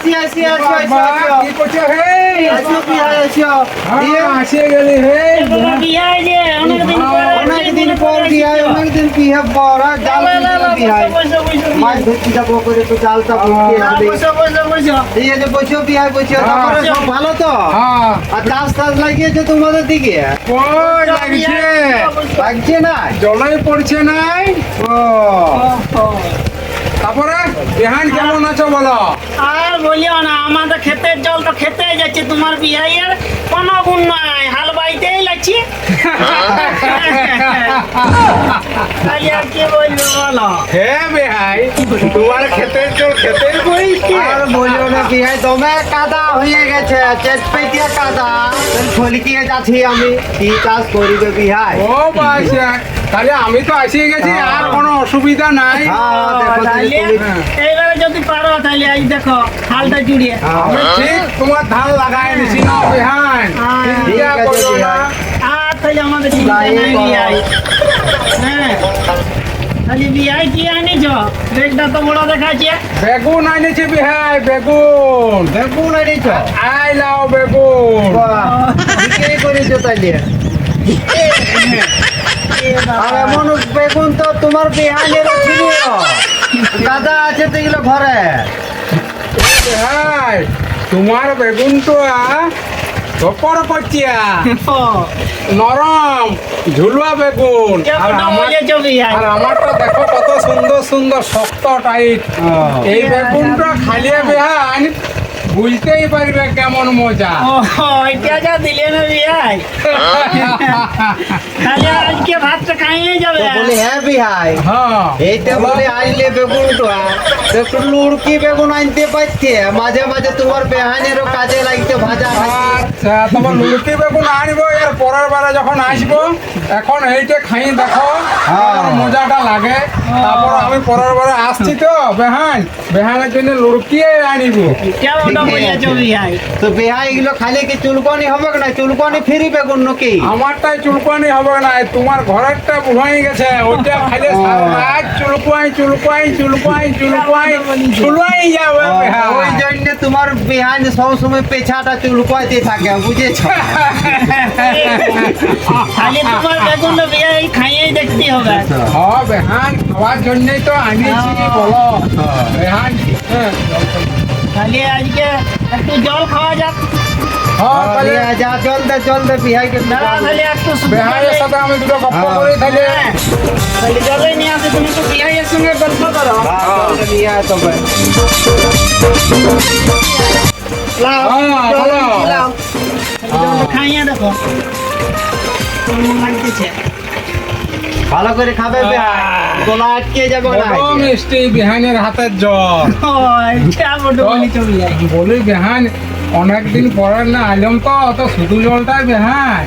আসি আসি আসি কি করছ? হে আসো বিহাই আসো হ্যাঁ, আসে গেলি হে বিহাই যে অনেকদিন পরে অনেকদিন পর বিহাই অনেকদিন বিহাই বড় জাল দিল মাছ ধরতে যাব করে তো জালটা হবে বসো বসো তারপরে সব ভালো তো? হ্যাঁ। আর চাষ টাস লাগিয়েছে তোমাদের দিকে? লাগছে? লাগছে না জলাই পড়ছে নাই? ও। বিহান কেমন আছো বলো? আর বলিও না আমাদের ক্ষেতের জল তো খেতে যাচ্ছে তোমার বিহাইয়ের কোনো গুণ নাই হাল বাইতেই লাগছে। তাহলে আর কি বলব বলো? হে বিহাই তোমার খেতে জল বইছে। আর বলিও না বিহাই দমে কাদা হয়ে গেছে চেট পেটিয়া কাদা ফলকিয়ে যাচ্ছি আমি কি চাষ করিবে বিহাই? ও বাচ্চা তাহলে আমি তো আসিয়ে গেছি আর কোনো অসুবিধা নাই। হ্যাঁ, তাহলে এইবারে যদি পারো তাহলে আজ দেখো হালটা জুড়িয়ে। হ্যাঁ। ঠিক তোমার ধান লাগাই দিছি না বিহান হ্যাঁ। আর তাহলে আমাদের চিন্তা নাই হ্যাঁ। তাহলে বিয়াই কি আনিছ? বেগটা তো বড় দেখাচ্ছে বেগুন আনিছি বিহাই বেগুন। বেগুন এনেছ আই লাও বেগুন। বিক্রি করেছ তাইলে আর বেগুন তো তোমার বিহানের দাদা আছে তো এগুলো ঘরে। বিহাই তোমার বেগুন তো নরম ঝুলুয়া বেগুন। আর আমারটা দেখো কত সুন্দর সুন্দর শক্ত টাইট। এই বেগুনটা খালিয়ে বেহান বুঝতেই পারবে কেমন মজা। এটা যা দিলে না বিয়াই তাহলে আজকে ভাতটা খাইয়ে যাবে। বলি হ্যাঁ বিহাই। হ্যাঁ। এইটা বলে আইলে বেগুনটা একটু লুড়কি বেগুন আনতে পারছে মাঝে মাঝে তোমার বেহানেরও কাজে লাগতে ভাজা ভাজি। আচ্ছা তোমার লুকি বেগুন আনব এর পরের বারে যখন আসব এখন এইটা খাই দেখো। হ্যাঁ। কেমন মজাটা লাগে। তারপর আমি পরের বারে আসছি তো বেহান বেহানের জন্য লুড়কিয়ে আনিব। তো বিহাই এগুলো খাইলে কি চুলকনি হবে না? চুলকনি ফ্রি বেগুন নাকি আমারটাই চুলকানি হবে না? তোমার ঘরেরটা বুঝাই গেছে। ওইটা খাইলে রাত চুলকুয়াই চুলকুয়াই চুলকুয়াই চুলকুয়াই চুলুয়াই যাবে। ওই জন্য তোমার বিহান সব সময় পেছাটা চুলকাইতে থাকে বুঝেছ? তাহলে তোমার বেগুনটা বিয়াই খাইয়েই দেখতে হবে হ্যাঁ বেহান খাওয়ার জন্যই তো আনিয়েছি বলো বেহান হ্যাঁ তাহলে আজকে একটু জল খাওয়া যাক হ্যাঁ, তাহলে যা জল দে জল দে বিহাইকে দাঁড়া তাহলে একটু সুবিধা বেহানের সাথে আমি দুটো গপ্প হ্যাঁ। করি তাহলে হ্যাঁ, তাহলে জলে নিয়ে আসে তুমি তো বিয়াইয়ের সঙ্গে গল্প করো নিয়ে আয় দেখো। ভালো করে খাবে গলা আটকে যাবে না। মিষ্টি বিহানের হাতের বড় বলি বেহান অনেকদিন পরের না আইলাম তো অত শুধু জলটাই বেহান।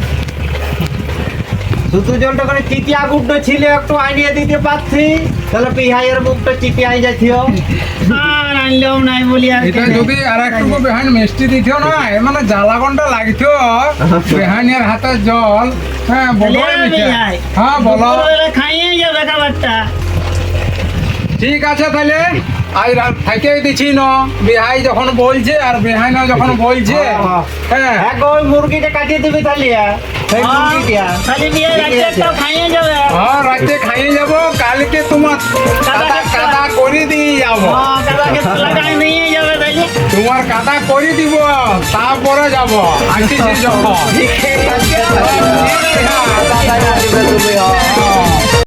শুধু জলটা করে চিটিয়া গুড্ডো ছিল একটু আনিয়ে দিতে পারছি তাহলে পিহাইয়ের মুখটা চিপিয়াই আই যাচ্ছিও আর আনলেও নাই বলি আর এটা যদি আর একটু বেহান মিষ্টি দিতেও না এ মানে জ্বালা ঘণ্টা লাগতো বেহানের হাতে জল। হ্যাঁ বলো হ্যাঁ বলো। খাইয়ে যাবে খাবারটা ঠিক আছে তাহলে আজ রাত থেকেই দিচ্ছি ন। বিহাই যখন বলছে আর বেহাইনা যখন বলছে হ্যাঁ। ওই মুরগিটা কাটিয়ে দিবি তাহলে হ্যাঁ। রাতে খাইয়ে যাব। কালকে তোমার কাদা কাদা করে দিয়ে যাব। হ্যাঁ, তোমার কাদা করে দিব তারপরে যাব। আসিছি যখন। ঠিক আছে হ্যাঁ।